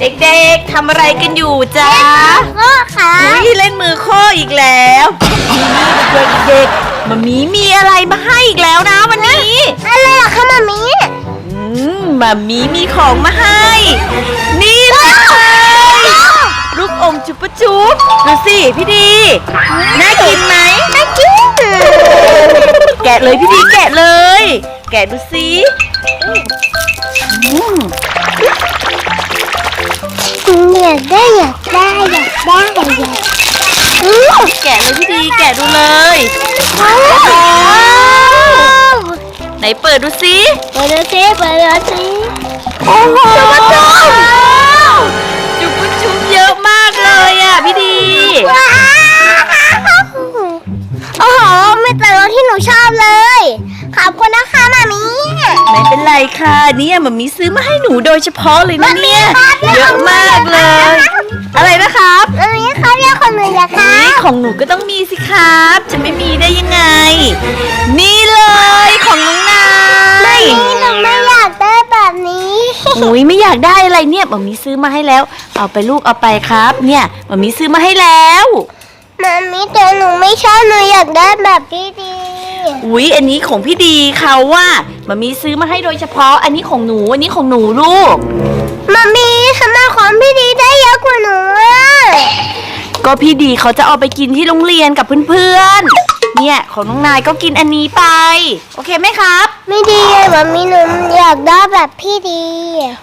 เด็กๆทำอะไรกันอยู่จ๊ะพ่อค่ะนี่เล่นมือข้ออีกแล้วเด็กๆมามีมีอะไรมาให้อีกแล้วนะวันนี้อะไรล่ะคะมามีอืมมามีมีของมาให้ นี่เลยลูกอมจุบปะจุบดูสิพี่ดี น่ากินไหมน่ากินแกะเลยพี่ดีแกะเลย แกะดูสิ อืมอยากได้อยากได้อยากได้อยากได้อืมแกะเลยพี่ดีแกะดูเลยว้าวไหนเปิดดูสิเปิดดูสิเปิดดูสิโอ้โหจุ๊บปะจุ๊บจุบปะจุบเยอะมากเลยอะพี่ดีว้าว ค่ะเนี่ยมันมีซื้อมาให้หนูโดยเฉพาะเลยนะเนี่ยมันมีครับเยอะมากเลย อะไรนะครับมามีเขาเรียกคนหนึ่งนะคะ นี่ของหนูก็ต้องมีสิครับ จะไม่มีได้ยังไง นี่เลยของน้องนายนี่หนูไม่อยากได้แบบนี้อุ้ยไม่อยากได้อะไรเนี่ยมันมีซื้อมาให้แล้ว เอาไปลูกเอาไปครับ เนี่ยมันมีซื้อมาให้แล้วมามีแต่หนูไม่ชอบหนูอยากได้แบบพี่ดี อุ้ยอันนี้ของพี่ดีเขาว่ามันมีซื้อมาให้โดยเฉพาะ อันนี้ของหนู อันนี้ของหนูลูก มามีทำไมของพี่ดีได้เยอะกว่าหนูอะก็พี่ดีเขาจะเอาไปกินที่โรงเรียนกับเพื่อนๆ เนี่ยของน้องนายก็กินอันนี้ไป โอเคไหมครับ ไม่ดีอะมามีหนูอยากได้แบบพี่ดี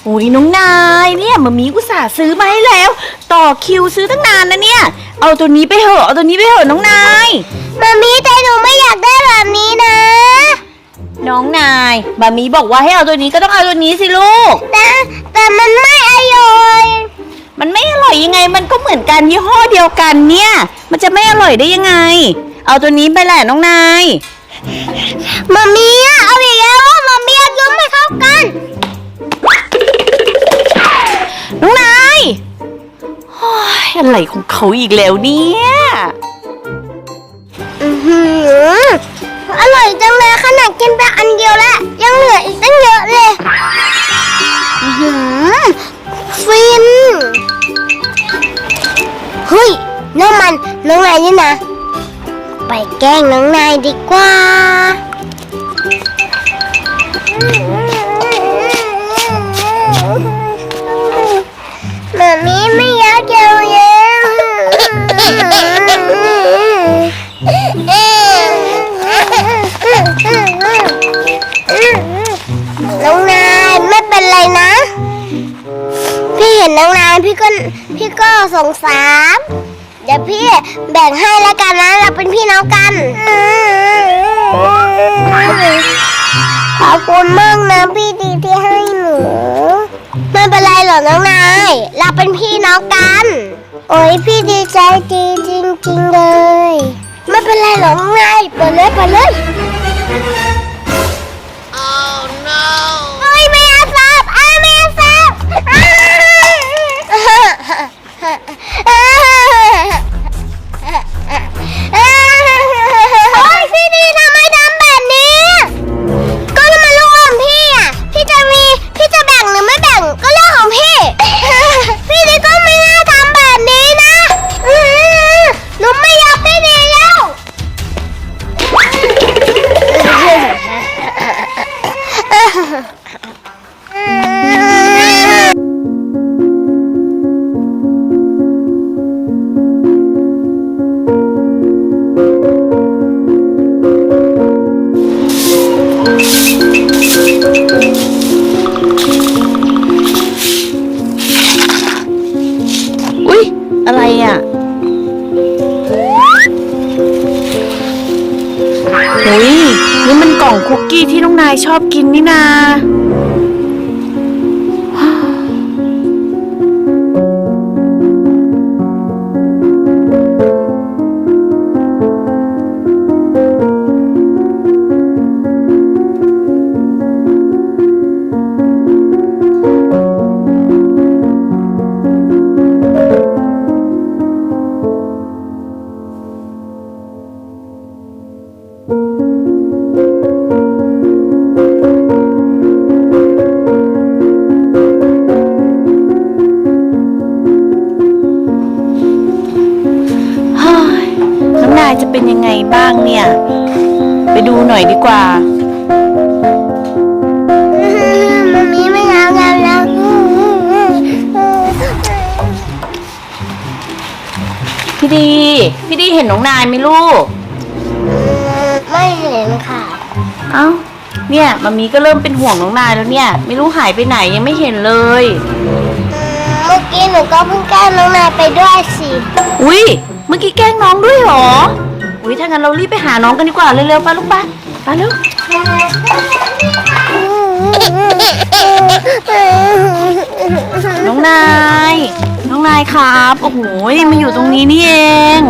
อุ้ยน้องนายเนี่ยมามีกุตส่าห์ซื้อมาให้แล้ว ต่อคิวซื้อตั้งนานนะเนี่ย เอาตัวนี้ไปเถอะ เอาตัวนี้ไปเถอะน้องนาย มามีแต่หนูไม่อยากได้แบบนี้นะ น้องนายมามีบอกว่าให้เอาตัวนี้ก็ต้องเอาตัวนี้สิลูก แต่แต่มันไม่อร่อย มันไม่อร่อยยังไง มันก็เหมือนกันยี่ห้อเดียวกันเนี่ย มันจะไม่อร่อยได้ยังไง เอาตัวนี้ไปแหละน้องนายมามีอะเอาอีกแล้วว่ามามีอายุไม่เท่ากัน น้องนายโอ้ยอะไรของเขาอีกแล้วเนี่ย อือหืออร่อยจังเลยข นาดกินไปอันเดียวแล้ว ยังเหลืออีกตั้งเยอะเลยอือหือฟิน เฮ้ยน้องมันน้องนายนี่นะ ไปแกล้งน้องนายดีกว่า มามีไม่อยากเจอเย น้องนายไม่เป็นไรนะ พี่เห็นน้องนายพี่ก็พี่ก็สงสาร เดี๋ยวพี่แบ่งให้แล้วกันนะ เราเป็นพี่น้องกัน ขอบคุณมากนะพี่ดีที่ให้หนู ไม่เป็นไรหรอกน้องนาย เราเป็นพี่น้องกัน โอ้ยพี่ดีใจดีจริงๆเลย ไม่เป็นไรหรอกน้องนายเปิดเลยเปิดเลย หุยนี่มันกล่องคุกกี้ที่น้องนายชอบกินนี่นา เนี่ย ไปดูหน่อยดีกว่า มันมีไม่เอากันแล้วพี่ดี พี่ดีเห็นน้องนายไหมลูก ไม่เห็นค่ะ เอ้า เนี่ยมามีก็เริ่มเป็นห่วงน้องนายแล้วเนี่ย ไม่รู้หายไปไหนยังไม่เห็นเลย เมื่อกี้หนูก็เพิ่งแกล้งน้องนายไปด้วยสิ อุ้ยเมื่อกี้แกล้งน้องด้วยเหรอ อุ้ยถ้างั้นเรารีบไปหาน้องกันดีกว่าเร็วๆไปลูกไปไปเร็วน้องนาย น้องนายครับโอ้โหมาอยู่ตรงนี้นี่เอง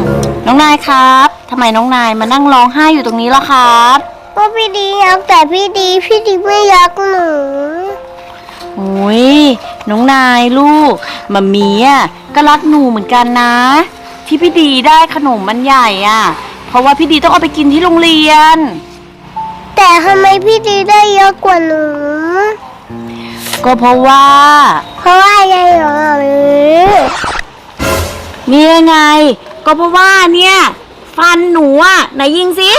น้องนายครับทำไมน้องนายมานั่งร้องไห้อยู่ตรงนี้ล่ะครับว่าพี่ดียักแต่พี่ดีพี่ดีไม่ยักหนูโอ้ยน้องนายลูกมามีอะก็รักหนูเหมือนกันนะ ที่พี่ดีได้ขนมมันใหญ่อะ เพราะว่าพี่ดีต้องเอาไปกินที่โรงเรียน แต่ทำไมพี่ดีได้เยอะกว่าหนู ก็เพราะว่า เพราะว่าอะไรเหรอหรือนี่ไง ก็เพราะว่าเนี่ย ฟันหนูอะไหนยิงสิ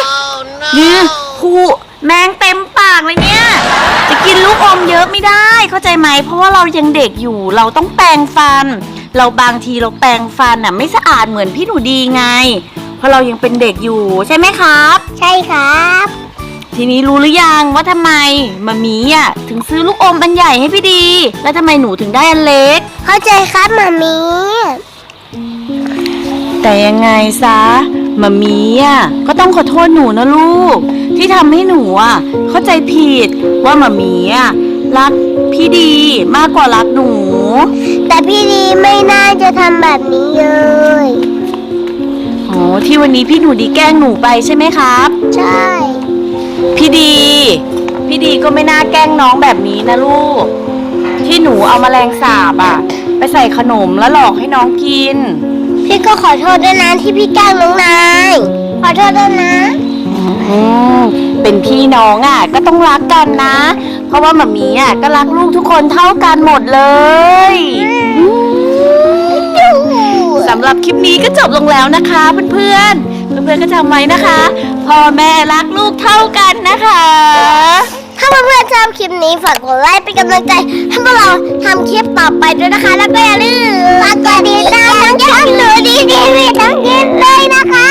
นี่ครูแมงเต็มปากเลยเนี่ย จะกินลูกอมเยอะไม่ได้เข้าใจไหม เพราะว่าเรายังเด็กอยู่เราต้องแปรงฟัน เราบางทีเราแปรงฟันอะไม่สะอาดเหมือนพี่หนูดีไง เพราะเรายังเป็นเด็กอยู่ใช่ไหมครับ ใช่ครับ ทีนี้รู้หรือยังว่าทำไมมามีอะถึงซื้อลูกอมอันใหญ่ให้พี่ดี แล้วทำไมหนูถึงได้อันเล็ก เข้าใจครับหมามีแต่ยังไงซะมามีอะก็ต้องขอโทษหนูนะลูก ที่ทำให้หนูอะเข้าใจผิดว่ามามีอะรักพี่ดีมากกว่ารักหนู แต่พี่ดีไม่น่าจะทำแบบนี้เลย โอ้ที่วันนี้พี่หนูดีแกล้งหนูไปใช่ไหมครับ ใช่ พี่ดี พี่ดีก็ไม่น่าแกล้งน้องแบบนี้นะลูก ที่หนูเอามาแมลงสาบอะไปใส่ขนมแล้วหลอกให้น้องกิน พี่ก็ขอโทษด้วยนะที่พี่แกล้งน้องนายขอโทษด้วยนะ อืมเป็นพี่น้องอะ ก็ต้องรักกันนะ เพราะว่าหมามีอะก็รักลูกทุกคนเท่ากันหมดเลย สำหรับคลิปนี้ก็จบลงแล้วนะคะเพื่อนๆ เพื่อนๆก็จำไว้นะคะ พ่อแม่รักลูกเท่ากันนะคะ ถ้าเพื่อนๆชอบคลิปนี้ฝากกดไลค์เป็นกำลังใจให้พวกเราทำคลิปต่อไปด้วยนะคะ แล้วก็อย่าลืมฝากกดติดตามทั้งช่องหนูดีดีวีทั้งคลิปเลยนะคะ